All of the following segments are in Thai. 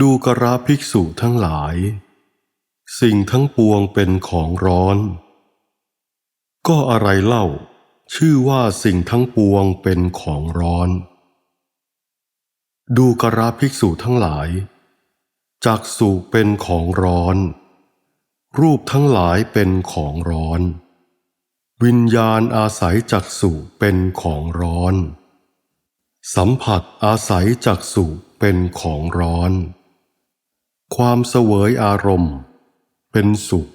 ดูกระภิกษุทั้งหลาย สิ่งทั้งปวงเป็นของร้อน ก็อะไรเล่า ชื่อว่าสิ่งทั้งปวงเป็นของร้อน ดูกระภิกษุทั้งหลายจักสุเป็นของร้อน รูปทั้งหลายเป็นของร้อน วิญญาณอาศัยจักสุเป็นของร้อน สัมผัสอาศัยจักสุเป็นของร้อน ความเสวยอารมณ์ เป็นสุข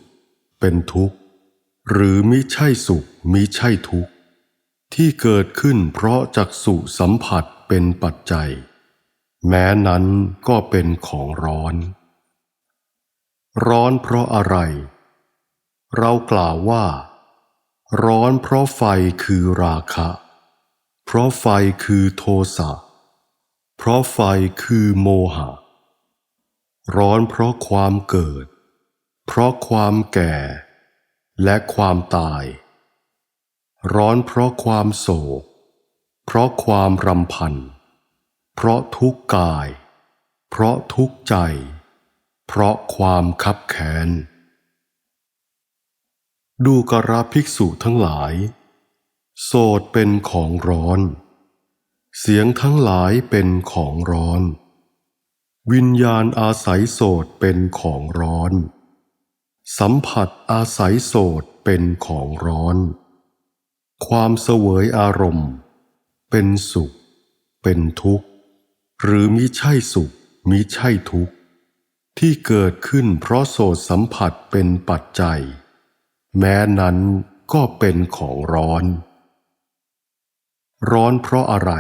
เป็นทุกข์ หรือมิใช่สุขมิใช่ทุกข์ ที่เกิดขึ้นเพราะจักสุสัมผัสเป็นปัจจัย แม้นั้นก็เป็นของร้อน ร้อนเพราะอะไร เรากล่าวว่า ร้อนเพราะไฟคือราคะ เพราะไฟคือโทสะเพราะไฟคือโมหะ ร้อนเพราะความเกิด เพราะความแก่ และความตาย ร้อนเพราะความโศก เพราะความรำพัน เพราะทุกข์กาย เพราะทุกข์ใจ เพราะความคับแค้น ดูกระภิกษุทั้งหลาย โสดเป็นของร้อน เสียงทั้งหลายเป็นของร้อน วิญญาณอาศัยโสดเป็นของร้อน สัมผัสอาศัยโสดเป็นของร้อน ความเสวยอารมณ์ เป็นสุข เป็นทุกข์ หรือมิใช่สุขมิใช่ทุกข์ ที่เกิดขึ้นเพราะโสดสัมผัสเป็นปัจจัย แม้นั้นก็เป็นของร้อน ร้อนเพราะอะไร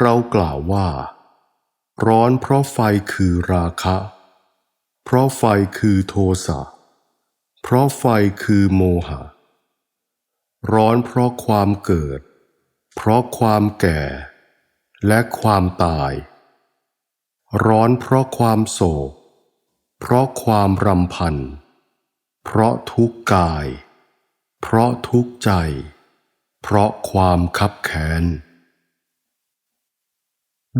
เรากล่าวว่า ร้อนเพราะไฟคือราคะ เพราะไฟคือโทสะ เพราะไฟคือโมหะ ร้อนเพราะความเกิด เพราะความแก่ และความตาย ร้อนเพราะความโศก เพราะความรำพัน เพราะทุกข์กาย เพราะทุกข์ใจ เพราะความคับแค้น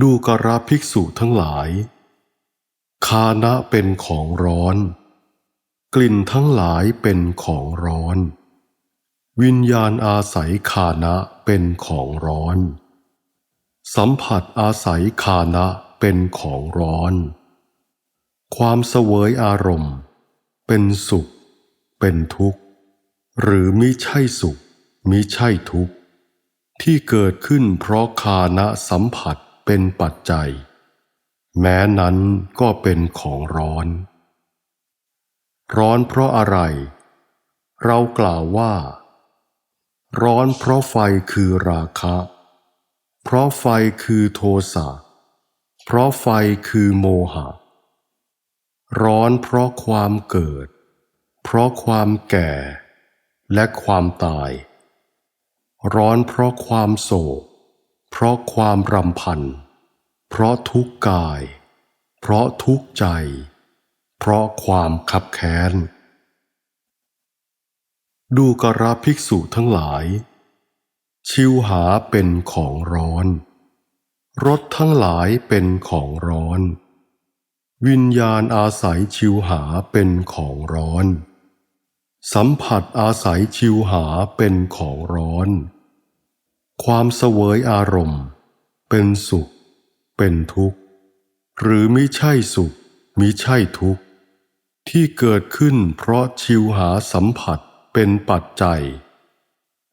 ดูกระภิกษุทั้งหลาย คานะเป็นของร้อน กลิ่นทั้งหลายเป็นของร้อน วิญญาณอาศัยคานะเป็นของร้อน สัมผัสอาศัยคานะเป็นของร้อน ความเสวยอารมณ์ เป็นสุข เป็นทุกข์ หรือมิใช่สุขมิใช่ทุกข์ ที่เกิดขึ้นเพราะคานะสัมผัส เป็นปัจจัย แม้นั้นก็เป็นของร้อน ร้อนเพราะอะไร เรากล่าวว่า ร้อนเพราะไฟคือราคะ เพราะไฟคือโทสะเพราะไฟคือโมหะ ร้อนเพราะความเกิด เพราะความแก่ และความตาย ร้อนเพราะความโศก เพราะความรำพัน เพราะทุกกาย เพราะทุกใจ เพราะความคับแค้น ดูกระภิกษุทั้งหลาย ชิวหาเป็นของร้อน รถทั้งหลายเป็นของร้อน วิญญาณอาศัยชิวหาเป็นของร้อน สัมผัสอาศัยชิวหาเป็นของร้อน ความเสวยอารมณ์ เป็นสุข เป็นทุกข์ หรือมิใช่สุขมิใช่ทุกข์ ที่เกิดขึ้นเพราะชิวหาสัมผัสเป็นปัจจัย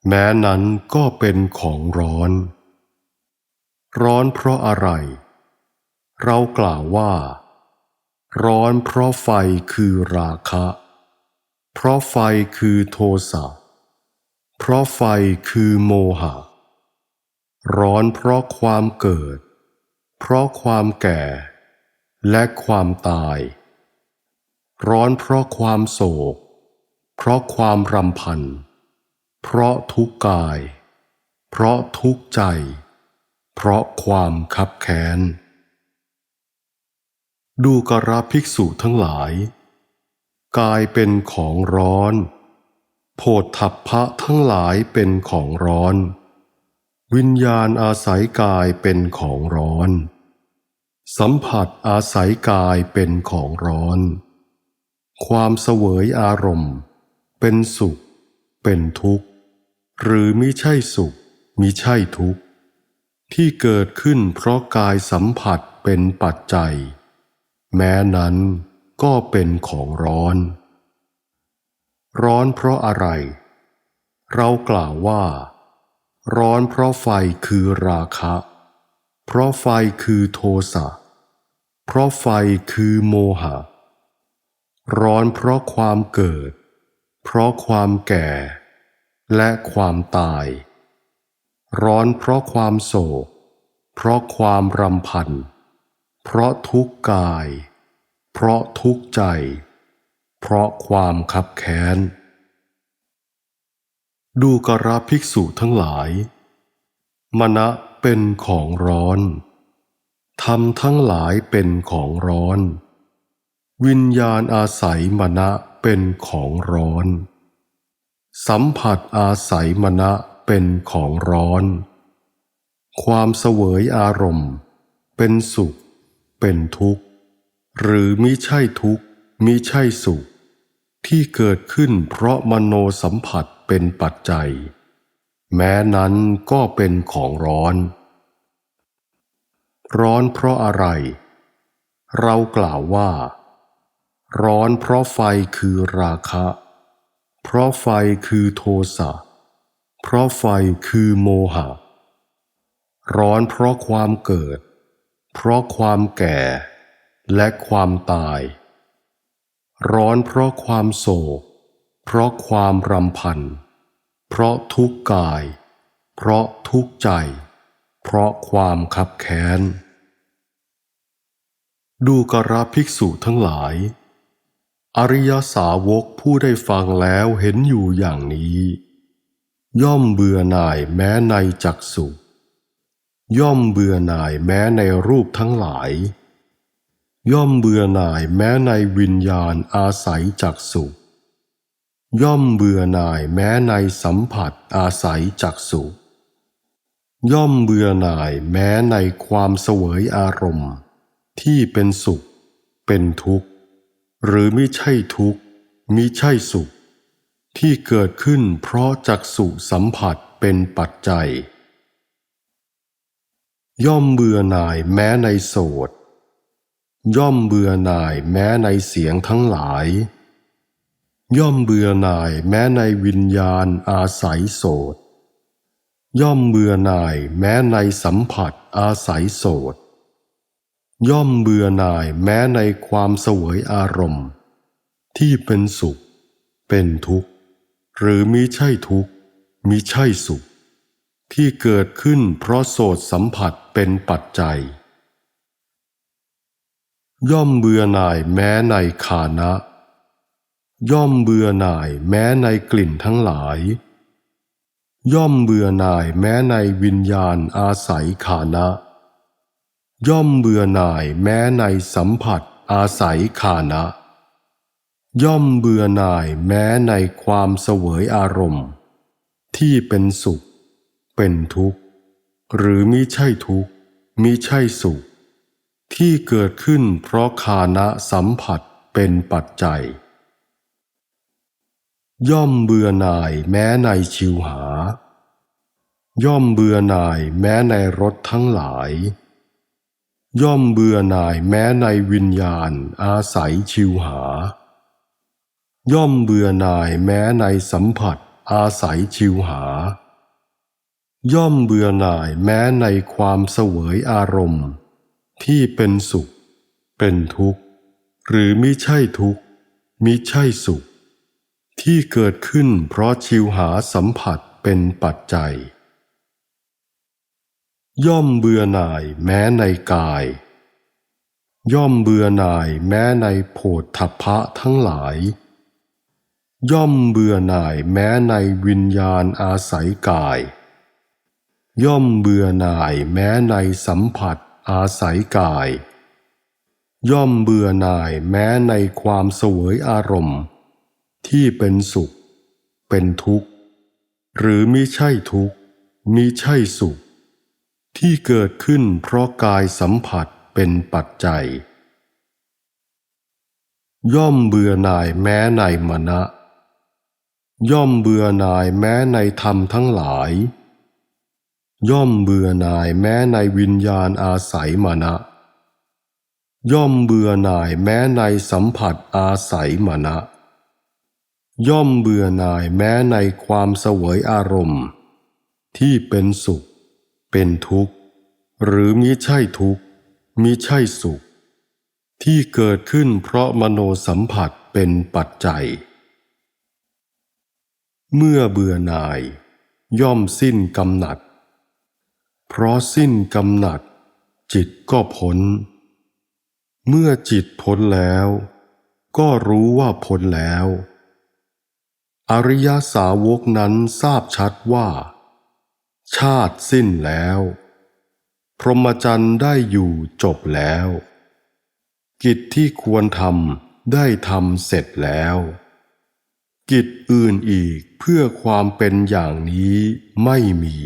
แม้นั้นก็เป็นของร้อน ร้อนเพราะอะไร เรากล่าวว่า ร้อนเพราะไฟคือราคะ เพราะไฟคือโทสะเพราะไฟคือโมหะ ร้อนเพราะความเกิด เพราะความแก่ และความตาย ร้อนเพราะความโศก เพราะความรำพัน เพราะทุกข์กาย เพราะทุกข์ใจ เพราะความคับแค้น ดูกระภิกษุทั้งหลาย กายเป็นของร้อน โพธัพพะทั้งหลายเป็นของร้อน วิญญาณอาศัยกายเป็นของร้อน สัมผัสอาศัยกายเป็นของร้อน ความเสวยอารมณ์ เป็นสุข เป็นทุกข์ หรือมิใช่สุขมิใช่ทุกข์ ที่เกิดขึ้นเพราะกายสัมผัสเป็นปัจจัย แม้นั้นก็เป็นของร้อน ร้อนเพราะอะไร เรากล่าวว่า ร้อนเพราะไฟคือราคะ เพราะไฟคือโทสะ เพราะไฟคือโมหะ ร้อนเพราะความเกิด เพราะความแก่ และความตาย ร้อนเพราะความโศก เพราะความรำพัน เพราะทุกข์กาย เพราะทุกข์ใจ เพราะความคับแค้น ดูกระภิกษุทั้งหลาย มณะเป็นของร้อนธรรมทั้งหลายเป็นของร้อน วิญญาณอาศัยมณะเป็นของร้อน สัมผัสอาศัยมณะเป็นของร้อน ความเสวยอารมณ์ เป็นสุข เป็นทุกข์ หรือมิใช่ทุกข์มิใช่สุข ที่เกิดขึ้นเพราะมโนสัมผัส เป็นปัจจัย แม้นั้นก็เป็นของร้อน ร้อนเพราะอะไร เรากล่าวว่า ร้อนเพราะไฟคือราคะ เพราะไฟคือโทสะ เพราะไฟคือโมหะ ร้อนเพราะความเกิด เพราะความแก่ และความตาย ร้อนเพราะความโศก เพราะความรำพัน เพราะทุกข์กาย เพราะทุกข์ใจ เพราะความคับแค้น ดูกระภิกษุทั้งหลาย อริยสาวกผู้ได้ฟังแล้วเห็นอยู่อย่างนี้ ย่อมเบื่อหน่ายแม้ในจักสุย่อมเบื่อหน่ายแม้ในรูปทั้งหลาย ย่อมเบื่อหน่ายแม้ในวิญญาณอาศัยจักสุ ย่อมเบื่อหน่ายแม้ในสัมผัสอาศัยจักสุย่อมเบื่อหน่ายแม้ในความเสวยอารมณ์ ที่เป็นสุข เป็นทุกข์ หรือมิใช่ทุกข์มิใช่สุข ที่เกิดขึ้นเพราะจักสุสัมผัสเป็นปัจจัย ย่อมเบื่อหน่ายแม้ในโสดย่อมเบื่อหน่ายแม้ในเสียงทั้งหลาย ย่อมเบื่อหน่ายแม้ในวิญญาณอาศัยโสดย่อมเบื่อหน่ายแม้ในสัมผัสอาศัยโสดย่อมเบื่อหน่ายแม้ในความเสวยอารมณ์ ที่เป็นสุข เป็นทุกข์ หรือมิใช่ทุกข์มิใช่สุข ที่เกิดขึ้นเพราะโสดสัมผัสเป็นปัจจัย ย่อมเบื่อหน่ายแม้ในฐานะ ย่อมเบื่อหน่ายแม้ในกลิ่นทั้งหลาย ย่อมเบื่อหน่ายแม้ในวิญญาณอาศัยฐานะ ย่อมเบื่อหน่ายแม้ในสัมผัสอาศัยฐานะ ย่อมเบื่อหน่ายแม้ในความเสวยอารมณ์ ที่เป็นสุข เป็นทุกข์ หรือมิใช่ทุกข์มิใช่สุข ที่เกิดขึ้นเพราะคานะสัมผัสเป็นปัจจัย ย่อมเบื่อหน่ายแม้ในชิวหา ย่อมเบื่อหน่ายแม้ในรสทั้งหลาย ย่อมเบื่อหน่ายแม้ในวิญญาณอาศัยชิวหา ย่อมเบื่อหน่ายแม้ในสัมผัสอาศัยชิวหา ย่อมเบื่อหน่ายแม้ในความเสวยอารมณ์ ที่เป็นสุข เป็นทุกข์ หรือมิใช่ทุกข์มิใช่สุข ที่เกิดขึ้นเพราะชิวหาสัมผัสเป็นปัจจัย ย่อมเบื่อหน่ายแม้ในกาย ย่อมเบื่อหน่ายแม้ในโผฏฐัพพะทั้งหลาย ย่อมเบื่อหน่ายแม้ในวิญญาณอาศัยกาย ย่อมเบื่อหน่ายแม้ในสัมผัสอาศัยกาย ย่อมเบื่อหน่ายแม้ในความเสวยอารมณ์ ที่เป็นสุข เป็นทุกข์ หรือมิใช่ทุกข์มิใช่สุข ที่เกิดขึ้นเพราะกายสัมผัสเป็นปัจจัย ย่อมเบื่อหน่ายแม้ในมณะย่อมเบื่อหน่ายแม้ในธรรมทั้งหลาย ย่อมเบื่อหน่ายแม้ในวิญญาณอาศัยมณะย่อมเบื่อหน่ายแม้ในสัมผัสอาศัยมณะ ย่อมเบื่อหน่ายแม้ในความเสวยอารมณ์ ที่เป็นสุข เป็นทุกข์ หรือมิใช่ทุกข์มิใช่สุข ที่เกิดขึ้นเพราะมโนสัมผัสเป็นปัจจัย เมื่อเบื่อหน่าย ย่อมสิ้นกำหนัด เพราะสิ้นกำหนัด จิตก็พ้น เมื่อจิตพ้นแล้ว ก็รู้ว่าพ้นแล้ว อริยสาวกนั้นทราบชัดว่า ชาติสิ้นแล้ว พรหมจรรย์ได้อยู่จบแล้ว กิจที่ควรทำได้ทำเสร็จแล้ว กิจอื่นอีกเพื่อความเป็นอย่างนี้ไม่มี